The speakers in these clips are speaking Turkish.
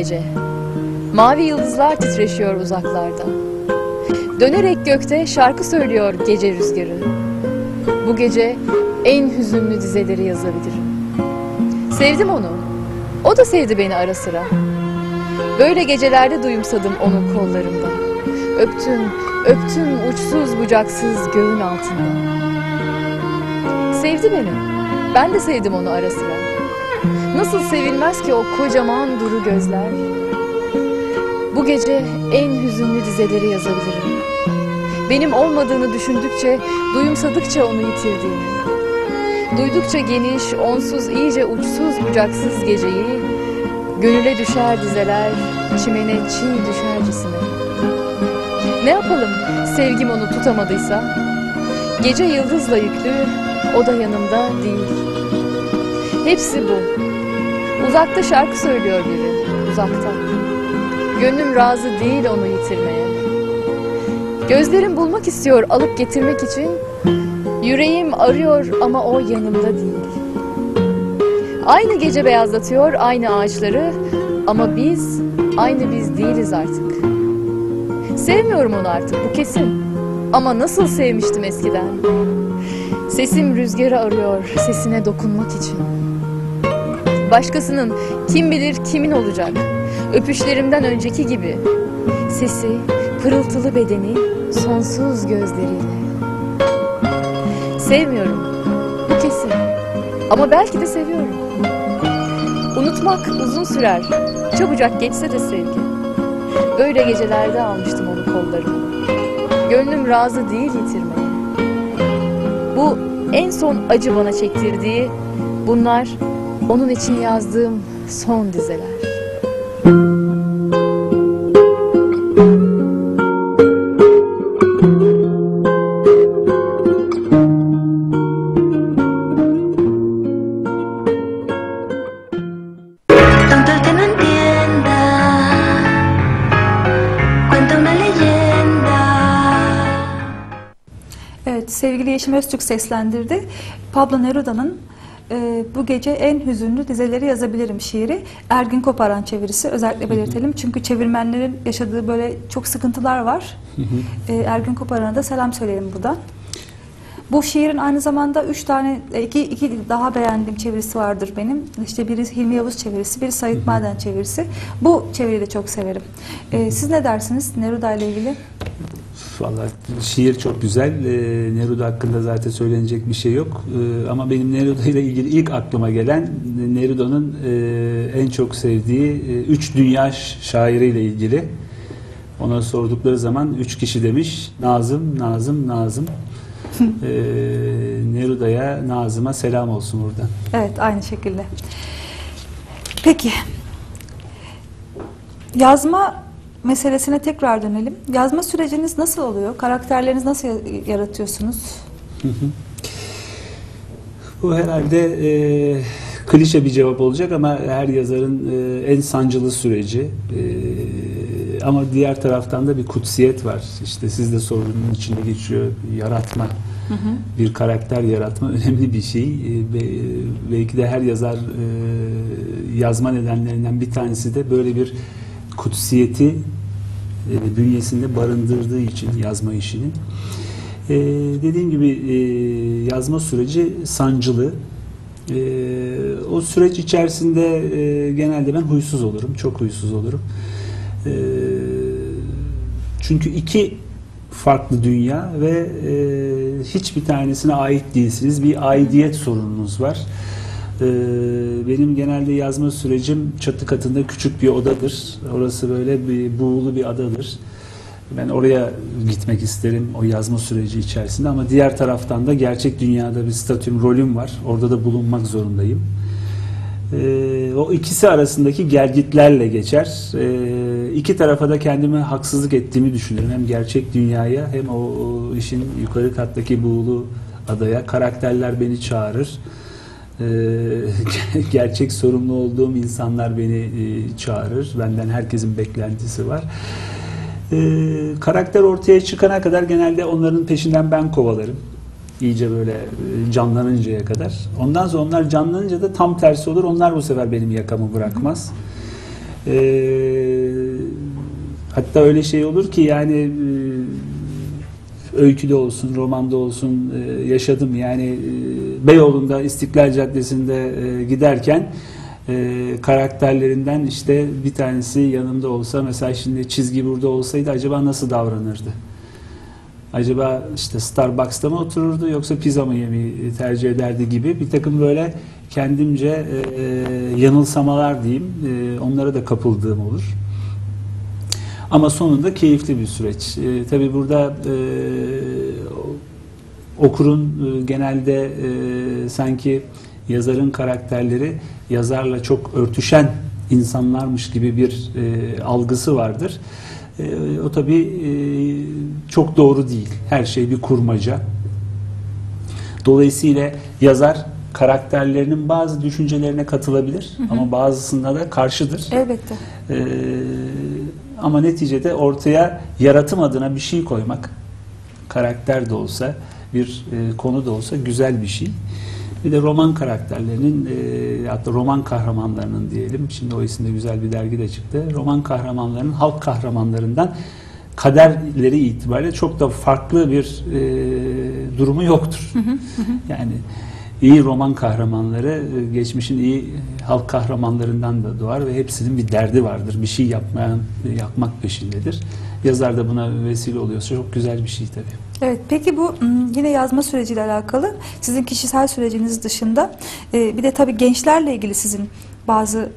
gece. Mavi yıldızlar titreşiyor uzaklarda. Dönerek gökte şarkı söylüyor gece rüzgarı. Bu gece en hüzünlü dizeleri yazabilirim. Sevdim onu. O da sevdi beni ara sıra. Böyle gecelerde duyumsadım onun kollarında. Öptüm, öptüm uçsuz bucaksız göğün altında. Sevdi beni. Ben de sevdim onu ara sıra. Nasıl sevilmez ki o kocaman duru gözler? Bu gece en hüzünlü dizeleri yazabilirim. Benim olmadığını düşündükçe, duyumsadıkça onu yitirdiğimi. Duydukça geniş, onsuz iyice uçsuz bucaksız geceyi, gönüle düşer dizeler, çimene çiğ düşercesine. Ne yapalım sevgim onu tutamadıysa? Gece yıldızla yüklü, o da yanımda değil. Hepsi bu. Uzakta şarkı söylüyor biri, uzakta. Gönlüm razı değil onu yitirmeye. Gözlerim bulmak istiyor alıp getirmek için. Yüreğim arıyor ama o yanımda değil. Aynı gece beyazlatıyor aynı ağaçları ama biz aynı biz değiliz artık. Sevmiyorum onu artık bu kesin. Ama nasıl sevmiştim eskiden. Sesim rüzgarı arıyor sesine dokunmak için. Başkasının kim bilir kimin olacak. Öpüşlerimden önceki gibi. Sesi, pırıltılı bedeni, sonsuz gözleriyle. Sevmiyorum. Bu kesin. Ama belki de seviyorum. Unutmak uzun sürer. Çabucak geçse de sevgi. Böyle gecelerde almıştım onu kollarıma. Gönlüm razı değil yitirmeye. Bu en son acı bana çektirdiği, bunlar onun için yazdığım son dizeler. Sevgili Yeşim Öztürk seslendirdi. Pablo Neruda'nın e, bu gece en hüzünlü dizeleri yazabilirim şiiri. Ergin Koparan çevirisi özellikle belirtelim. Çünkü çevirmenlerin yaşadığı böyle çok sıkıntılar var. E, Ergin Koparan'a da selam söyleyelim buradan. Bu şiirin aynı zamanda üç tane, e, iki, iki daha beğendiğim çevirisi vardır benim. İşte biri Hilmi Yavuz çevirisi, biri Sayit Maden çevirisi. Bu çeviriyi de çok severim. E, siz ne dersiniz Neruda ile ilgili? Vallahi şiir çok güzel. Ee, Neruda hakkında zaten söylenecek bir şey yok. Ee, ama benim Neruda ile ilgili ilk aklıma gelen Neruda'nın e, en çok sevdiği e, üç dünya şairiyle ilgili. Ona sordukları zaman üç kişi demiş. Nazım, Nazım, Nazım. Ee, Neruda'ya, Nazım'a selam olsun buradan. Evet, aynı şekilde. Peki. Yazma meselesine tekrar dönelim. Yazma süreciniz nasıl oluyor? Karakterlerinizi nasıl ya- yaratıyorsunuz? Bu herhalde e, klişe bir cevap olacak ama her yazarın e, en sancılı süreci. E, ama diğer taraftan da bir kutsiyet var. İşte siz de sorunun içinde geçiyor. Yaratma, bir karakter yaratma önemli bir şey. E, be- belki de her yazar e, yazma nedenlerinden bir tanesi de böyle bir kutsiyeti e, bünyesinde barındırdığı için yazma işinin. Ee, dediğim gibi e, yazma süreci sancılı. Ee, o süreç içerisinde e, genelde ben huysuz olurum, çok huysuz olurum. Ee, çünkü iki farklı dünya ve e, hiçbir tanesine ait değilsiniz. Bir aidiyet sorununuz var. Ee, benim genelde yazma sürecim çatı katında küçük bir odadır. Orası böyle bir buğulu bir adadır. Ben oraya gitmek isterim o yazma süreci içerisinde ama diğer taraftan da gerçek dünyada bir statüm, rolüm var. Orada da bulunmak zorundayım. Ee, o ikisi arasındaki gelgitlerle geçer. Ee, iki tarafa da kendime haksızlık ettiğimi düşünüyorum. Hem gerçek dünyaya hem o, o işin yukarı kattaki buğulu adaya. Karakterler beni çağırır. Ee, gerçek sorumlu olduğum insanlar beni e, çağırır. Benden herkesin beklentisi var. Ee, karakter ortaya çıkana kadar genelde onların peşinden ben kovalarım. iyice böyle e, canlanıncaya kadar. Ondan sonra onlar canlanınca da tam tersi olur. Onlar bu sefer benim yakamı bırakmaz. Ee, hatta öyle şey olur ki yani e, öyküde olsun, romanda olsun e, yaşadım. Yani e, Beyoğlu'nda İstiklal Caddesi'nde e, giderken karakterlerinden işte bir tanesi yanımda olsa mesela şimdi çizgi burada olsaydı acaba nasıl davranırdı? Acaba işte Starbucks'ta mı otururdu yoksa pizza mı yemeyi tercih ederdi gibi bir takım böyle kendimce e, yanılsamalar diyeyim e, onlara da kapıldığım olur. Ama sonunda keyifli bir süreç. E, tabii burada e, okurun e, genelde e, sanki yazarın karakterleri yazarla çok örtüşen insanlarmış gibi bir e, algısı vardır. E, o tabii e, çok doğru değil. Her şey bir kurmaca. Dolayısıyla yazar karakterlerinin bazı düşüncelerine katılabilir ama bazısında da karşıdır. Elbette. Ee, ama neticede ortaya yaratım adına bir şey koymak, karakter de olsa, bir e, konu da olsa güzel bir şey. Bir de roman karakterlerinin, e, hatta roman kahramanlarının diyelim, şimdi o isimde güzel bir dergi de çıktı. Roman kahramanlarının halk kahramanlarından kaderleri itibariyle çok da farklı bir e, durumu yoktur. Yani iyi roman kahramanları e, geçmişin iyi halk kahramanlarından da doğar ve hepsinin bir derdi vardır. Bir şey yapmayan, yapmak peşindedir. Yazar da buna vesile oluyorsa çok güzel bir şey tabii. Evet, peki bu m, yine yazma süreciyle alakalı sizin kişisel süreciniz dışında e, bir de tabii gençlerle ilgili sizin bazı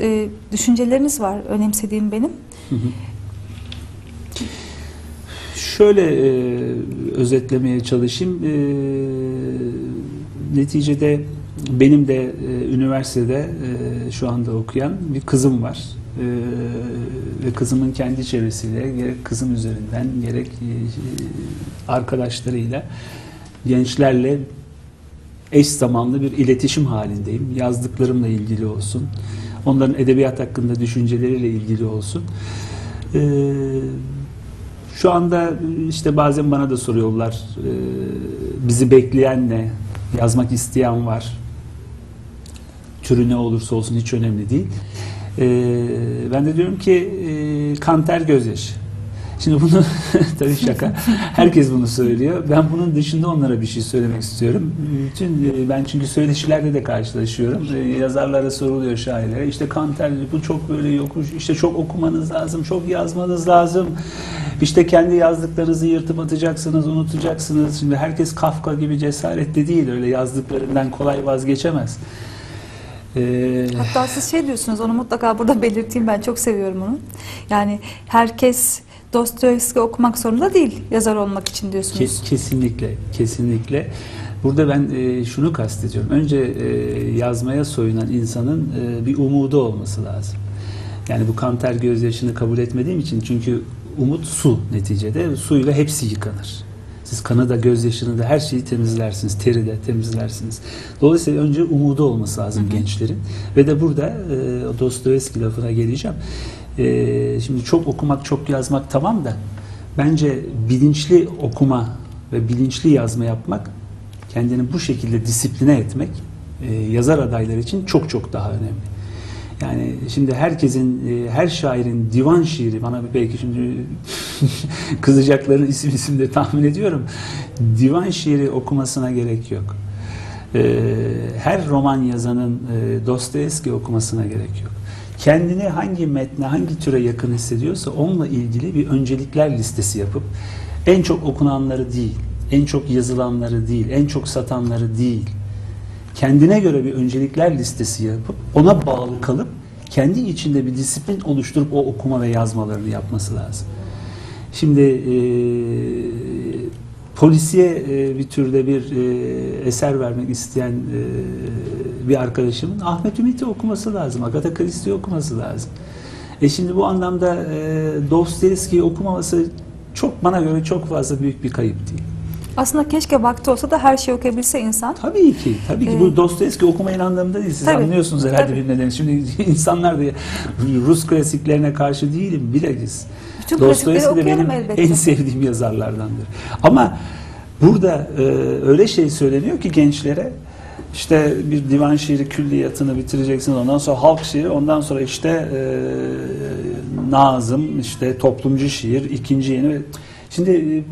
e, düşünceleriniz var önemsediğim benim. Şöyle e, özetlemeye çalışayım. E, neticede benim de e, üniversitede e, şu anda okuyan bir kızım var. E, ve kızımın kendi çevresiyle gerek kızım üzerinden gerek e, arkadaşlarıyla gençlerle eş zamanlı bir iletişim halindeyim. Yazdıklarımla ilgili olsun. Onların edebiyat hakkında düşünceleriyle ilgili olsun. Ee, şu anda işte bazen bana da soruyorlar e, bizi bekleyen ne? Yazmak isteyen var. Türü ne olursa olsun hiç önemli değil. Ee, ben de diyorum ki e, kanter gözyaşı. Şimdi bunu tabii şaka. Herkes bunu söylüyor. Ben bunun dışında onlara bir şey söylemek istiyorum. Bütün e, ben çünkü söyleşilerde de karşılaşıyorum. E, Yazarlara soruluyor şairlere. İşte Kanter bu çok böyle yokuş. İşte çok okumanız lazım, çok yazmanız lazım. İşte kendi yazdıklarınızı yırtıp atacaksınız, unutacaksınız. Şimdi herkes Kafka gibi cesaretli değil. Öyle yazdıklarından kolay vazgeçemez. Ee, Hatta siz şey diyorsunuz, onu mutlaka burada belirteyim ben çok seviyorum onu. Yani herkes Dostoyevski okumak zorunda değil yazar olmak için diyorsunuz. Kes- kesinlikle, kesinlikle. Burada ben e, şunu kastediyorum. Önce e, yazmaya soyunan insanın e, bir umudu olması lazım. Yani bu kanter gözyaşını kabul etmediğim için çünkü umut su neticede. Suyla hepsi yıkanır. Siz kanı da gözyaşını da her şeyi temizlersiniz. Teri de temizlersiniz. Dolayısıyla önce umudu olması lazım gençlerin. Ve de burada e, Dostoyevski lafına geleceğim. E, şimdi çok okumak, çok yazmak tamam da bence bilinçli okuma ve bilinçli yazma yapmak kendini bu şekilde disipline etmek e, yazar adayları için çok çok daha önemli. Yani şimdi herkesin, e, her şairin divan şiiri, bana belki şimdi kızacakların isim isim de tahmin ediyorum. Divan şiiri okumasına gerek yok. E, Her roman yazanın e, Dostoyevski okumasına gerek yok. Kendini hangi metne, hangi türe yakın hissediyorsa onunla ilgili bir öncelikler listesi yapıp en çok okunanları değil, en çok yazılanları değil, en çok satanları değil, kendine göre bir öncelikler listesi yapıp ona bağlı kalıp kendi içinde bir disiplin oluşturup o okuma ve yazmalarını yapması lazım. Şimdi e, polisiye e, bir türde bir e, eser vermek isteyen e, bir arkadaşımın Ahmet Ümit'i okuması lazım, Agatha Christie'yi okuması lazım. E şimdi bu anlamda e, Dostoyevski'yi okumaması çok bana göre çok fazla büyük bir kayıp değil. Aslında keşke vakti olsa da her şeyi okuyabilse insan. Tabii ki. Tabii ki. Ee, Bu Dostoyevski okumayın anlamında değil. Siz Tabii, anlıyorsunuz herhalde tabii. bir nedeni. Şimdi insanlar da Rus klasiklerine karşı değilim. Bilakis. Bütün Dostoyevski de benim elbette. en sevdiğim yazarlardandır. Ama Burada e, öyle şey söyleniyor ki gençlere işte bir divan şiiri külliyatını bitireceksin ondan sonra halk şiiri ondan sonra işte e, nazım işte toplumcu şiir ikinci yeni şimdi e,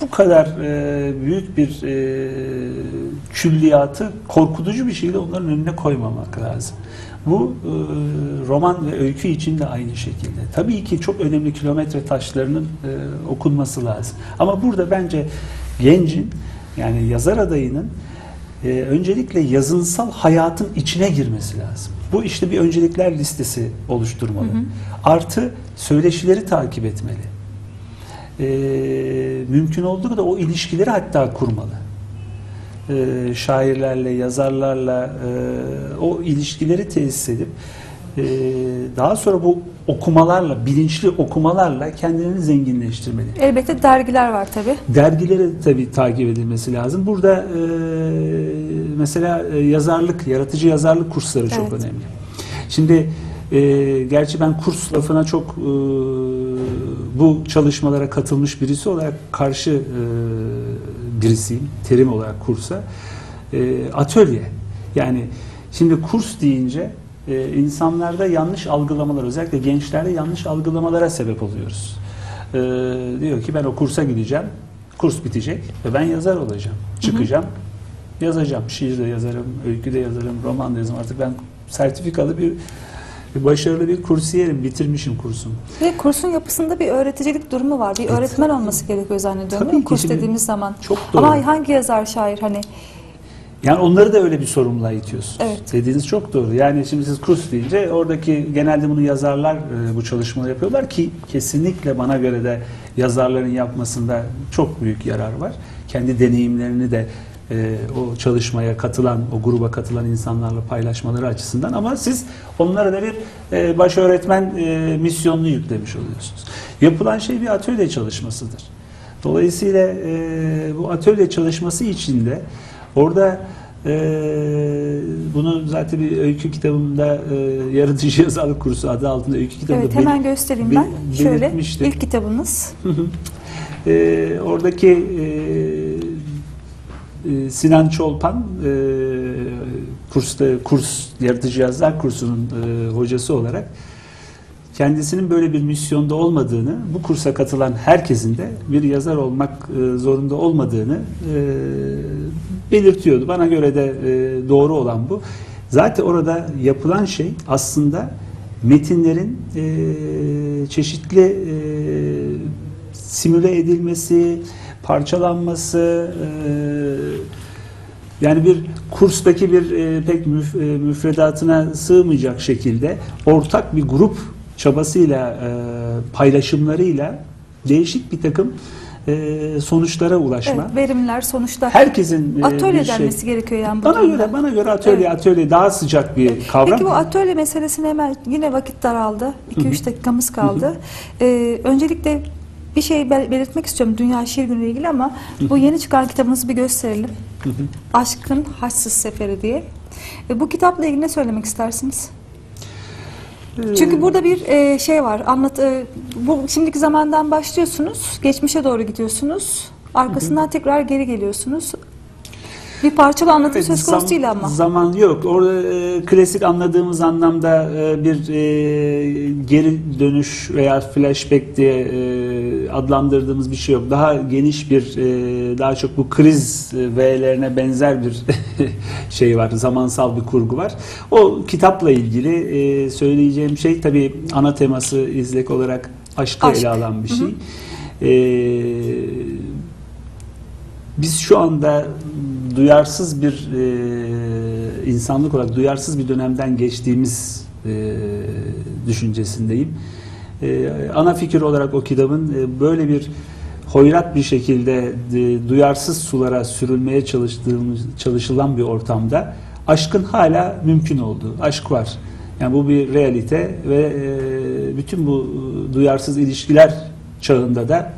bu kadar e, büyük bir e, külliyatı korkutucu bir şekilde onların önüne koymamak lazım. Bu e, roman ve öykü için de aynı şekilde. Tabii ki çok önemli kilometre taşlarının e, okunması lazım. Ama burada bence gencin yani yazar adayının e, öncelikle yazınsal hayatın içine girmesi lazım. Bu işte bir öncelikler listesi oluşturmalı. Artı söyleşileri takip etmeli. E, mümkün olduğu kadar o ilişkileri hatta kurmalı. E, şairlerle, yazarlarla e, o ilişkileri tesis edip e, daha sonra bu okumalarla, bilinçli okumalarla kendini zenginleştirmeli. Elbette dergiler var tabii. Dergileri tabii takip edilmesi lazım. Burada e, mesela e, yazarlık, yaratıcı yazarlık kursları çok Evet. önemli. Şimdi e, gerçi ben kurs lafına çok e, bu çalışmalara katılmış birisi olarak karşı e, birisiyim. Terim olarak kursa. E, atölye. Yani şimdi kurs deyince e, insanlarda yanlış algılamalar, özellikle gençlerde yanlış algılamalara sebep oluyoruz. E, diyor ki ben o kursa gideceğim, kurs bitecek ve ben yazar olacağım. Çıkacağım, yazacağım. Şiir de yazarım, öykü de yazarım, roman da yazarım. Artık ben sertifikalı bir başarılı bir kursiyerim, bitirmişim kursumu. Ve kursun yapısında bir öğreticilik durumu var. Bir Evet. öğretmen olması gerekiyor zannediyorum. Tabii değil Kurs şimdi dediğimiz zaman. çok doğru. Ama hangi yazar, şair hani Yani onları da öyle bir sorumluluğa itiyorsunuz. Evet. Dediğiniz çok doğru. Yani şimdi siz kurs deyince oradaki genelde bunu yazarlar e, bu çalışmaları yapıyorlar ki kesinlikle bana göre de yazarların yapmasında çok büyük yarar var. Kendi deneyimlerini de e, o çalışmaya katılan, o gruba katılan insanlarla paylaşmaları açısından ama siz onlara da bir e, baş öğretmen e, misyonunu yüklemiş oluyorsunuz. Yapılan şey bir atölye çalışmasıdır. Dolayısıyla e, bu atölye çalışması içinde orada e, bunu zaten bir öykü kitabımda e, yaratıcı yazarlık kursu adı altında öykü kitabında evet hemen göstereyim ben. Şöyle ilk kitabınız. E, oradaki e, e, Sinan Çolpan e, kursta kurs yaratıcı yazar kursunun e, hocası olarak kendisinin böyle bir misyonda olmadığını, bu kursa katılan herkesin de bir yazar olmak e, zorunda olmadığını e, belirtiyordu. Bana göre de e, doğru olan bu. Zaten orada yapılan şey aslında metinlerin e, çeşitli e, simüle edilmesi, parçalanması, e, yani bir kurstaki bir e, pek müf- e, müfredatına sığmayacak şekilde ortak bir grup çabasıyla, e, paylaşımlarıyla değişik bir takım e, sonuçlara ulaşma. Evet, verimler, sonuçlar. Herkesin e, atölye şey. denmesi gerekiyor yani Bana durumda. göre bana göre atölye Evet. atölye daha sıcak bir kavram. Peki bu atölye meselesine hemen yine vakit daraldı. 2-3 dakikamız kaldı. Ee, öncelikle bir şey bel- belirtmek istiyorum Dünya Şiir Günü ile ilgili ama bu yeni çıkan kitabınızı bir gösterelim. Aşkın Haçsız Seferi diye. E, bu kitapla ilgili ne söylemek istersiniz? Çünkü burada bir e, şey var. Anlat e, bu şimdiki zamandan başlıyorsunuz, geçmişe doğru gidiyorsunuz. Arkasından tekrar geri geliyorsunuz. Bir parçalı anlatım Evet, söz konusu zam- değil ama. Zaman yok. Orada e, klasik anladığımız anlamda e, bir e, geri dönüş veya flashback diye e, adlandırdığımız bir şey yok. Daha geniş bir, e, daha çok bu kriz e, V'lerine benzer bir şey var. Zamansal bir kurgu var. O kitapla ilgili e, söyleyeceğim şey tabii ana teması izlek olarak aşkı Aşk. ele alan bir şey. E, biz şu anda duyarsız bir e, insanlık olarak duyarsız bir dönemden geçtiğimiz e, düşüncesindeyim. E, ana fikir olarak o kitabın e, böyle bir hoyrat bir şekilde e, duyarsız sulara sürülmeye çalışılan bir ortamda aşkın hala mümkün olduğu. Aşk var. Yani bu bir realite ve e, bütün bu duyarsız ilişkiler çağında da